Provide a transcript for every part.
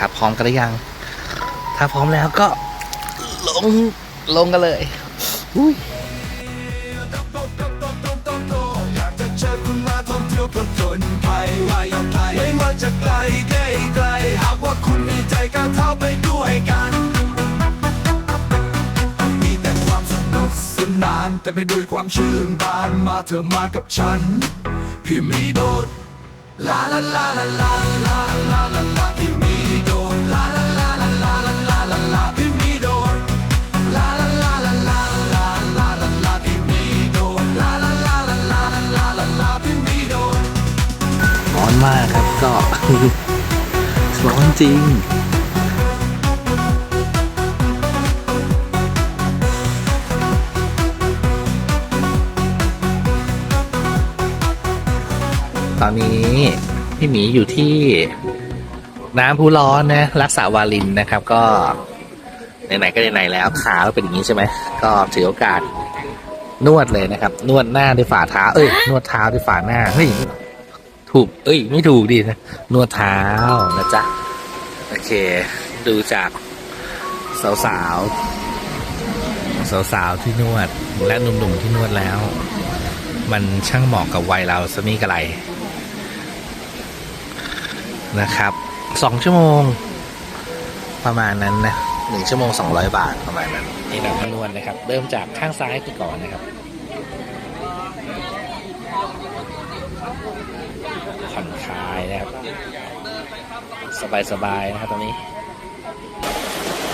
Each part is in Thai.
อะพร้อมกันหรือยัง ถ้าพร้อมแล้วก็ลงลงกันเลยอุ้ยอยากจะเจอคุณมาท่องเที่ยวผจญภัยว่ายองไทยไม่ว่าจะไกลใกล้ไกลหากว่าคุณมีใจก้าวเท้าไปด้วยกัน มีแต่ความสนุกสนาน แต่ไม่ด้วยความชื่นบานมาเถอะมากับฉัน พี่มีโดดลาลาลาลาลาลาลา อนมากครับก็ร้อนจริงตอนนี้พี่หมีอยู่ที่น้ำพุร้อนนะรักษาวาลินนะครับ ก็ไหนๆก็ไหนๆแล้วขาเราเป็นอย่างนี้ใช่ไหมก็ถือโอกาสนวดเลยนะครับ นวดหน้าด้วยฝ่าเท้าเอ้ยนวดเท้าด้วยฝ่าหน้าเฮ้ย ถูก เอ้ย ไม่ถูกดินะนวดเท้านะจ๊ะ โอเค ดูจาก สาวสาวสาวสาวๆที่นวด และหนุ่มๆที่นวดแล้ว มันช่างเหมาะกับวัยเราสมีกระไรนะครับสองชั่วโมง ประมาณนั้นนะหนึ่งชั่วโมงสองร้อยบาทประมาณนั้นนี่แบบนวดนะครับ เริ่มจากข้างซ้ายไปก่อนนะครับายนะครับ สบายๆนะครับตรงนี้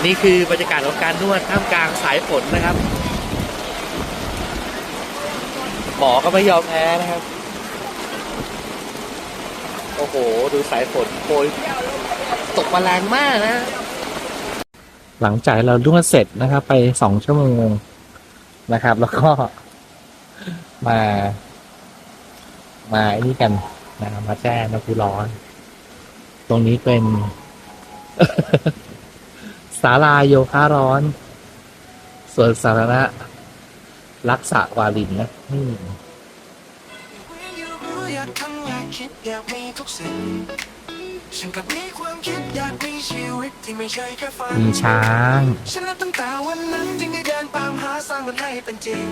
นี่คือบรรยากาศของการนวดท่ามกลางสายฝนนะครับ หมอก็ไม่ยอมแพ้นะครับ โอ้โห ดูสายฝนโปรยตกมาแรงมากนะ หลังจากเรานวดเสร็จนะครับ ไปสองชั่วโมงนะครับ แล้วก็มา มาไอ้นี่กัน นะครับมาแช่น้ำพุร้อน ตรงนี้เป็นศาลาโยคะร้อน ส่วนสาธารณะรักษาวาลินนะอืมอยากทำอยากคิดอยากมีทุกสิ่งฉันกับมีความคิดอยากมีชีวิตที่ไม่ใช่แค่ฝันมีช้าง ฉันนับตั้งแต่วันนั้นจึงได้เดินตามหาสร้างมันให้เป็นจริง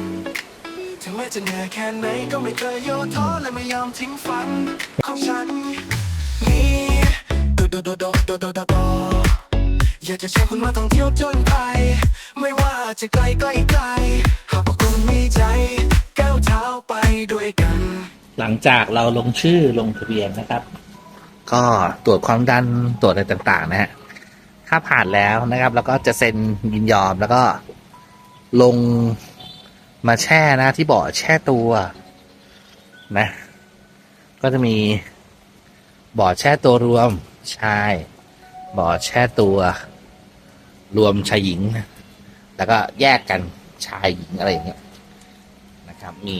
ถึงแม้จะเหนื่อยแค่ไหนก็ไม่เคยยท้อและไม่ยอมทิ้งฝันของฉัน นี่ดโดโดโดโดโดโดอยากจะชิญคุณมาท่องเที่ยวจนไป ไม่ว่าจะไกลใกล้ไกลหากคุณมีใจก้าวเท้าไปด้วยกัน หลังจากเราลงชื่อลงทะเบียนนะครับ ก็ตรวจความดันตรวจอะไรต่างๆ นะฮะถ้าผ่านแล้วนะครับ แล้วก็จะเซ็นยินยอมแล้วก็ลง มาแช่นะที่บ่อแช่ตัวนะ ก็จะมีบ่อแช่ตัวรวมชายบ่อแช่ตัว รวมชายหญิง แล้วก็แยกกันชายหญิงอะไรอย่างเงี้ยนะครับมี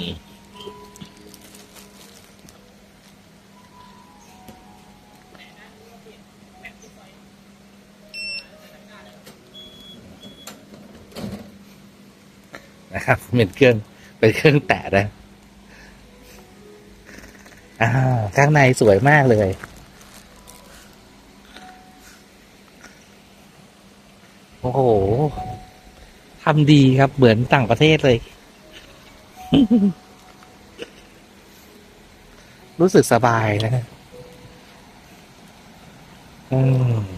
นะครับเป็นเครื่องเป็นเครื่องแตะนะอ่าข้างในสวยมากเลย โอ้โหทำดีครับเหมือนต่างประเทศเลย รู้สึกสบายนะ อืม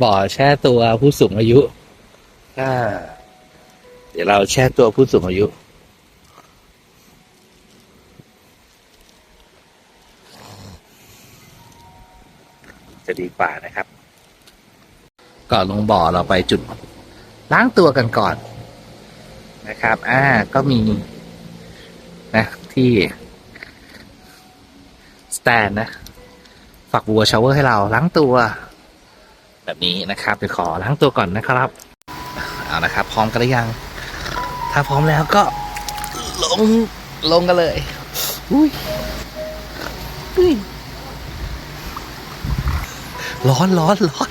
บ่อแช่ตัวผู้สูงอายุอ่าเดี๋ยวเราแช่ตัวผู้สูงอายุจะดีกว่านะครับ ก่อนลงบ่อเราไปจุด ล้างตัวกันก่อนนะครับ อ่า ก็มี นะที่สแตนนะ ฝักบัวชาวเวอร์ให้เราล้างตัว แบบนี้นะครับเดี๋ยวขอล้างตัวก่อนนะครับเอานะครับ พร้อมกันหรือยัง ถ้าพร้อมแล้วก็ลงลงกันเลยอุ้ยอุ้ยร้อนร้อนร้อน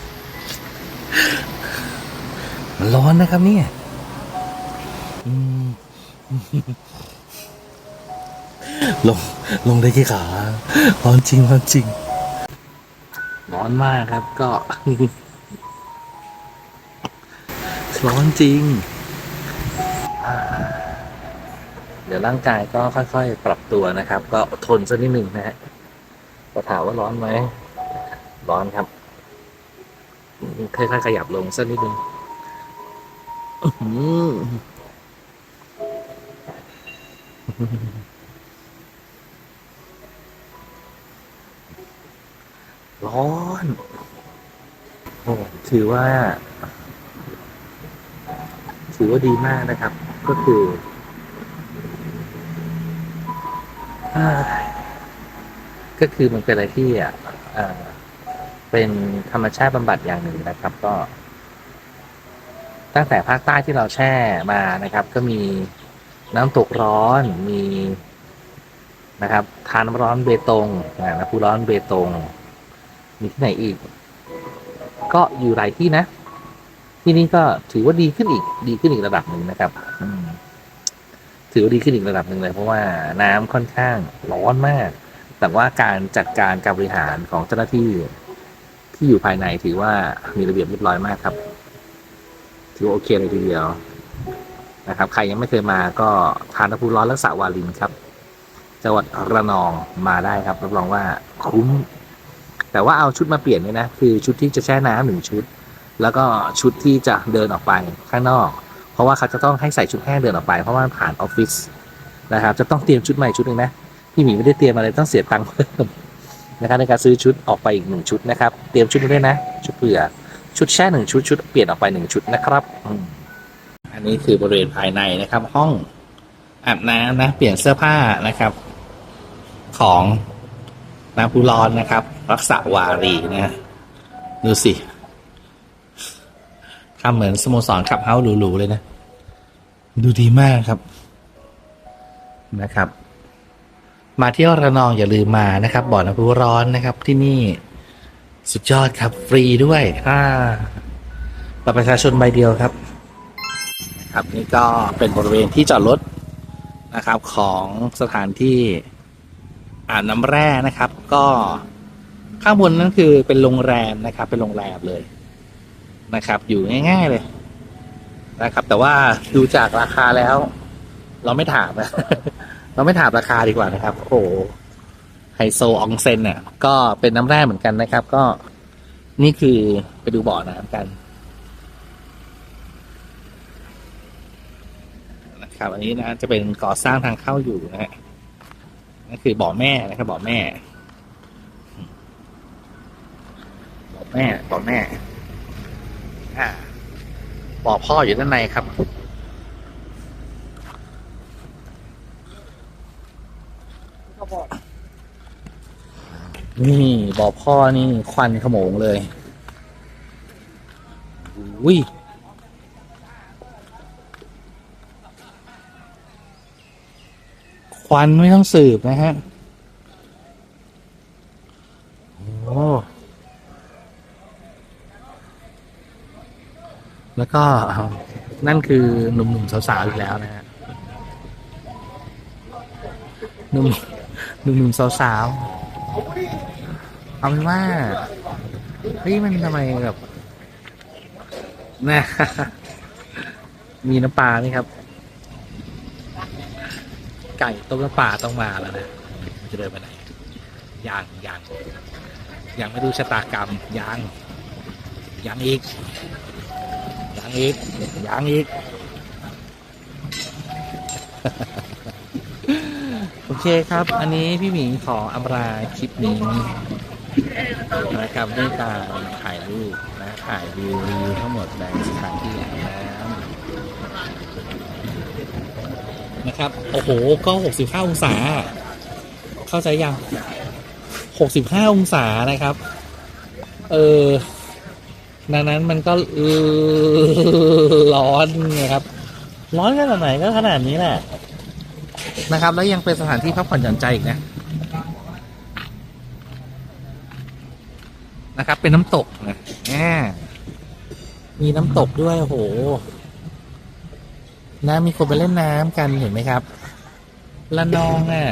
มันร้อนนะครับเนี่ยลงลงได้กี่ขาร้อนจริงร้อนจริง อนมากครับก็ ร้อนจริง เดี๋ยวร่างกายก็ค่อยๆ ปรับตัวนะครับ ก็ทนสักนิดหนึ่งนะฮะก็ถามว่าร้อนไหม ร้อนครับ ค่อยๆขยับลงสักนิดหนึ่งอื้อ ร้อนโอ้ถือว่า ถือว่าดีมากนะครับ ก็คืออก็คือมันเป็นอะไรที่อะเป็นธรรมชาติบำบัดอย่างหนึ่งนะครับ ก็ ตั้งแต่ภาคใต้ที่เราแช่มานะครับ ก็มีน้ำตกร้อนมีนะครับทานน้ำร้อนเบตงน้ำพุร้อนเบตง มีที่ไหนอีก ก็อยู่หลายที่นะ ที่นี่ก็ถือว่าดีขึ้นอีก ดีขึ้นอีกระดับหนึ่งนะครับถือว่าดีขึ้นอีกระดับหนึ่งเลย เพราะว่าน้ำค่อนข้างร้อนมาก แต่ว่าการจัดการการบริหารของเจ้าหน้าที่ที่อยู่ภายในถือว่ามีระเบียบเรียบร้อยมากครับ ถือว่าโอเคเลยทีเดียวนะครับ ใครยังไม่เคยมาก็ทานน้ำพุร้อนรักษาวาลินครับจังหวัดระนองมาได้ครับรับรองว่าคุ้ม แต่ว่าเอาชุดมาเปลี่ยนเนี่ยนะคือชุดที่จะแช่น้ำหนึ่งชุด แล้วก็ชุดที่จะเดินออกไปข้างนอก เพราะว่าเขาจะต้องให้ใส่ชุดแห้งเดินออกไป เพราะว่าผ่านออฟฟิศนะครับจะต้องเตรียมชุดใหม่ชุดหนึ่งนะพี่หมีไม่ได้เตรียมอะไรต้องเสียตังค์เพิ่มนะครับในการซื้อชุดออกไปอีกหนึ่งชุดนะครับเตรียมชุดด้วยนะ ชุดเผื่อชุดแช่หนึ่งชุดชุดเปลี่ยนออกไปหนึ่งชุดนะครับอันนี้คือบริเวณภายในนะครับ ห้องอาบน้ำนะ เปลี่ยนเสื้อผ้านะครับ ของ น้ำพุร้อนนะครับ รักษาวารีนะดูสิทำเหมือนสโมสรขับเฮาหรูๆเลยนะ ดูดีมากครับนะครับ มาเที่ยวระนองอย่าลืมมานะครับ บ่อน้ำพุร้อนนะครับ ที่นี่สุดยอดครับ ฟรีด้วยอ่าบัตรประชาชนใบเดียวครับครับ นี่ก็เป็นบริเวณที่จอดรถนะครับของสถานที่ อ่านน้ำแร่นะครับ ก็ข้างบนนั่นคือเป็นโรงแรมนะครับ เป็นโรงแรมเลยนะครับ อยู่ง่าย ๆเลยนะครับ แต่ว่าดูจากราคาแล้ว เราไม่ถามนะเราไม่ถามราคาดีกว่านะครับ โอ้โหไฮโซอองเซนเนี่ยก็เป็นน้ำแร่เหมือนกันนะครับ ก็นี่คือไปดูบ่อน้ำกันนะครับ อันนี้นะจะเป็นก่อสร้างทางเข้าอยู่นะฮะ นั่นคือบ่อแม่นะครับบ่อแม่บ่อแม่บ่อแม่อ่าบ่อพ่ออยู่ด้านในครับนี่บ่อพ่อนี่ควันขโมงเลยอุ้ย วันไม่ต้องสืบนะฮะโอ้แล้วก็นั่นคือหนุ่มๆสาวๆอีกแล้วนะฮะหนุ่มหนุ่มๆสาวๆเอาเป็นว่าเฮ้ยมันทำไมแบบนะมีน้ำปลาไหมครับ ไก่ต้มน้ำปลาต้องมาแล้วนะมันจะเดินไปไหนยังยังยังไม่ดูชะตากรรมยังยังอีกยังอีกยังอีกโอเคครับ อันนี้พี่หมิงขออำลาคลิปนี้นะครับด้วยการถ่ายรูปนะถ่ายวิวทั้งหมดในสถานที่อาบน้ำ นะครับ โอ้โห ก็65องศา เข้าใจยัง65องศานะครับ เออดังนั้นมันก็ร้อนนะครับ ร้อนขนาดไหนก็ขนาดนี้แหละนะครับ แล้วยังเป็นสถานที่พักผ่อนหย่อนใจอีกนะนะครับ เป็นน้ำตกนะแหมมีน้ำตกด้วยโอ้โห น้ำมีคนไปเล่นน้ำกันเห็นไหมครับละนองอะ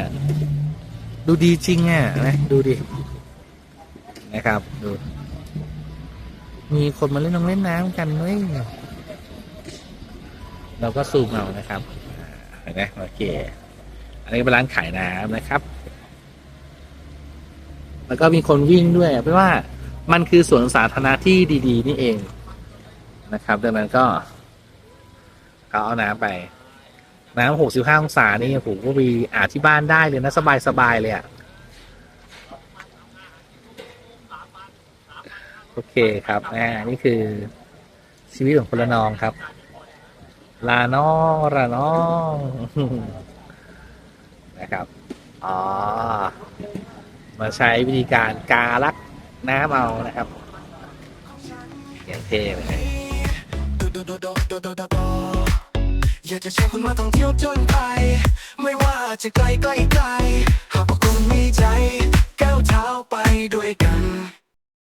ดูดีจริงอะนะดูดินะครับดู มีคนมาเล่นน้องเล่นน้ำกันเว้ยเราก็ซูมเอานะครับเห็นไหมโอเค อันนี้เป็นร้านขายน้ำนะครับ แล้วก็มีคนวิ่งด้วยเพราะว่ามันคือสวนสาธารณะที่ดี ๆ นี่เองนะครับดังนั้นก็ เขาเอาน้ำไป น้ำหกสิบห้าองศานี่โอ้โหก็มีอาบที่บ้านได้เลยนะสบายๆเลยอะ่ะโอเคครับอ่านี่คือชีวิตของคนละนองครับ ลานอระนองนะครับ อ๋อ มาใช้วิธีการกาลักน้ำเอานะครับอย่างเท่เลย อยากจะเชิญคุณมาท่องเที่ยวจนไป ไม่ว่าจะไกลใกล้ไกลหากว่าคุณมีใจ ก้าวเท้าไปด้วย